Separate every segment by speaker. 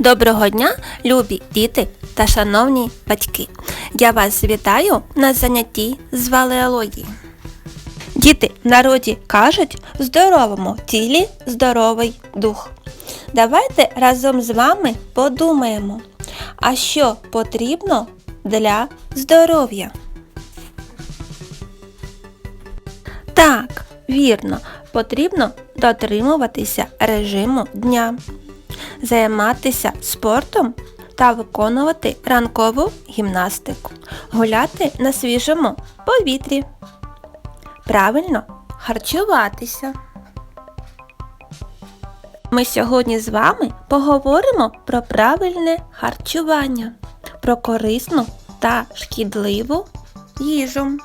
Speaker 1: Доброго дня, любі діти та шановні батьки. Я вас вітаю на занятті з валеології. Діти в народі кажуть, в здоровому тілі здоровий дух. Давайте разом з вами подумаємо, а що потрібно для здоров'я. Так, вірно, потрібно дотримуватися режиму дня, займатися спортом та виконувати ранкову гімнастику, гуляти на свіжому повітрі, правильно харчуватися. Ми сьогодні з вами поговоримо про правильне харчування, про корисну та шкідливу їжу.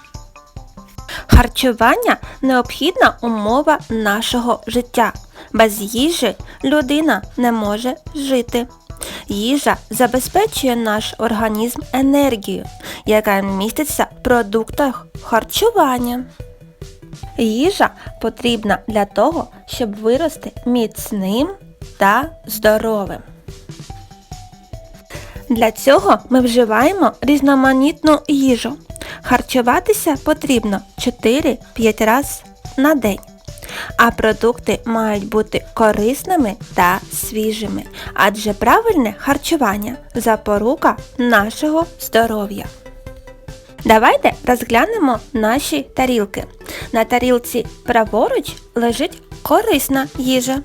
Speaker 1: Харчування необхідна умова нашого життя. Без їжі людина не може жити. Їжа забезпечує наш організм енергією, яка міститься в продуктах харчування. Їжа потрібна для того, щоб вирости міцним та здоровим. Для цього ми вживаємо різноманітну їжу. Харчуватися потрібно 4-5 разів на день. А продукти мають бути корисними та свіжими, адже правильне харчування запорука нашого здоров'я. Давайте розглянемо наші тарілки. На тарілці праворуч лежить корисна їжа,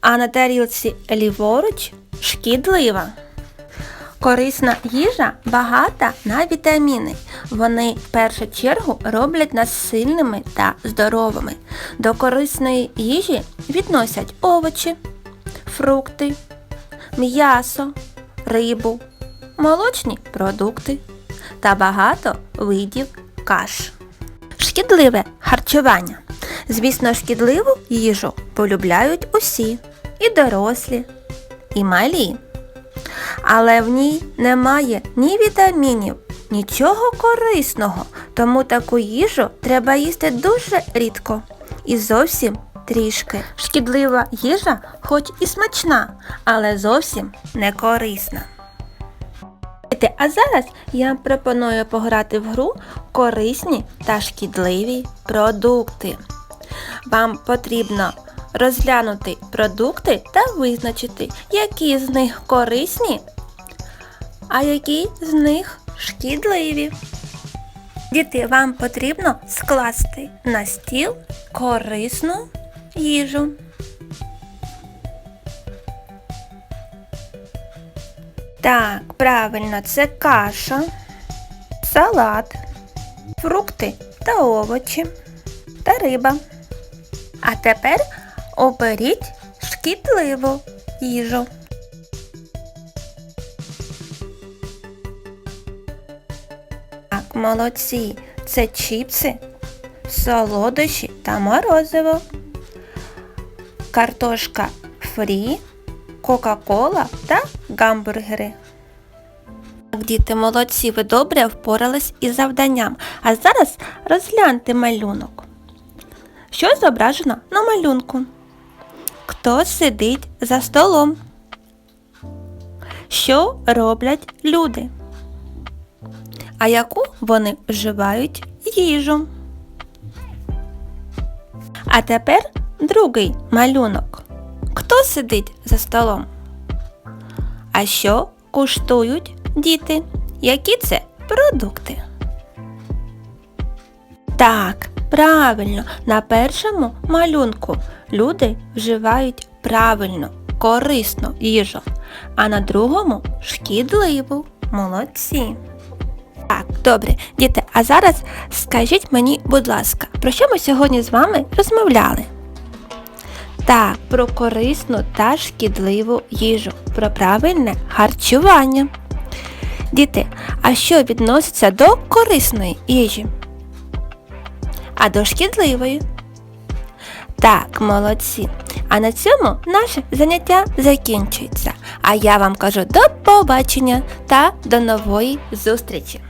Speaker 1: а на тарілці ліворуч шкідлива. Корисна їжа багата на вітаміни. Вони в першу чергу роблять нас сильними та здоровими. До корисної їжі відносять овочі, фрукти, м'ясо, рибу, молочні продукти та багато видів каш. Шкідливе харчування. Звісно, шкідливу їжу полюбляють усі, і дорослі, і малі але в ній немає ні вітамінів, нічого корисного, тому таку їжу треба їсти дуже рідко і зовсім трішки. Шкідлива їжа хоч і смачна, але зовсім не корисна. А зараз я пропоную пограти в гру корисні та шкідливі продукти. Вам потрібно розглянути продукти та визначити, які з них корисні, а які з них шкідливі. Діти, вам потрібно скласти на стіл корисну їжу. Так, правильно, це каша, салат, фрукти та овочі та риба. А тепер оберіть шкідливу їжу. Так, молодці. Це чіпси, солодощі та морозиво. Картошка фрі, Кока-Кола та гамбургери. Так, діти, молодці, ви добре впорались із завданням. А зараз розгляньте малюнок. Що зображено на малюнку? Хто сидить за столом? Що роблять люди? А яку вони вживають їжу? А тепер другий малюнок. Хто сидить за столом? А що куштують діти? Які це продукти? Так, правильно, на першому малюнку люди вживають правильно, корисну їжу, а на другому шкідливу. Молодці. Так, добре, діти, а зараз скажіть мені, будь ласка, про що ми сьогодні з вами розмовляли? Так, про корисну та шкідливу їжу, про правильне харчування. Діти, а що відноситься до корисної їжі? А до шкідливої? Так, молодці. А на цьому наше заняття закінчується. А я вам кажу до побачення та до нової зустрічі!